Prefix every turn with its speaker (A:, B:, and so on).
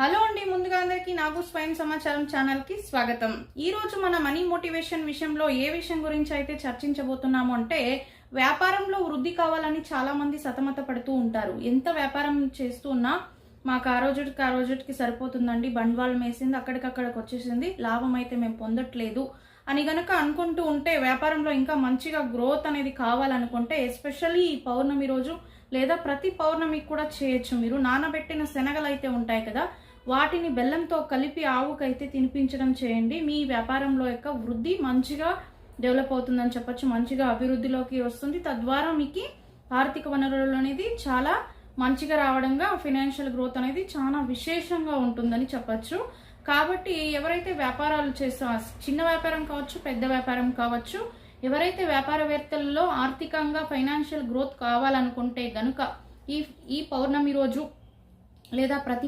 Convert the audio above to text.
A: Hello అండి ముందుగా అందరికీ నాకు స్వయం సమాచారం ఛానల్కి స్వాగతం. ఈ రోజు మన మనీ మోటివేషన్ విషయంలో ఏ విషయం గురించి అయితే చర్చించబోతున్నాము అంటే వ్యాపారంలో వృద్ధి కావాలని చాలా మంది సతమత పడుతూ ఉంటారు. ఎంత వ్యాపారం చేస్తూ ఉన్నా మాకు ఆ రోజుకి ఆ రోజుకి సరిపోతుందండి. బండవాళం వేసింది అక్కడికక్కడికి వచ్చేసింది. లాభం అయితే మేము పొందట్లేదు అని గనక అనుకుంటూ ఉంటే వ్యాపారంలో ఇంకా మంచిగా గ్రోత్ అనేది కావాలనుకుంటే ఎస్పెషల్లీ ఈ పౌర్ణమి రోజు లేదా ప్రతి పౌర్ణమికి కూడా చేయొచ్చు మీరు. నానబెట్టిన శనగలు అయితే ఉంటాయి కదా వాటిని బెల్లంతో కలిపి ఆవుకైతే తినిపించడం చేయండి. మీ వ్యాపారంలో యొక్క వృద్ధి మంచిగా డెవలప్ అవుతుందని చెప్పొచ్చు. మంచిగా అభివృద్ధిలోకి వస్తుంది. తద్వారా మీకు ఆర్థిక వనరులు అనేది చాలా మంచిగా రావడంగా ఫినాన్షియల్ గ్రోత్ అనేది చాలా విశేషంగా ఉంటుందని చెప్పచ్చు. కాబట్టి ఎవరైతే వ్యాపారాలు చేస్తా చిన్న వ్యాపారం కావచ్చు పెద్ద వ్యాపారం కావచ్చు ఎవరైతే వ్యాపారవేత్తలలో ఆర్థికంగా ఫైనాన్షియల్ గ్రోత్ కావాలనుకుంటే గనుక ఈ ఈ పౌర్ణమి రోజు లేదా ప్రతి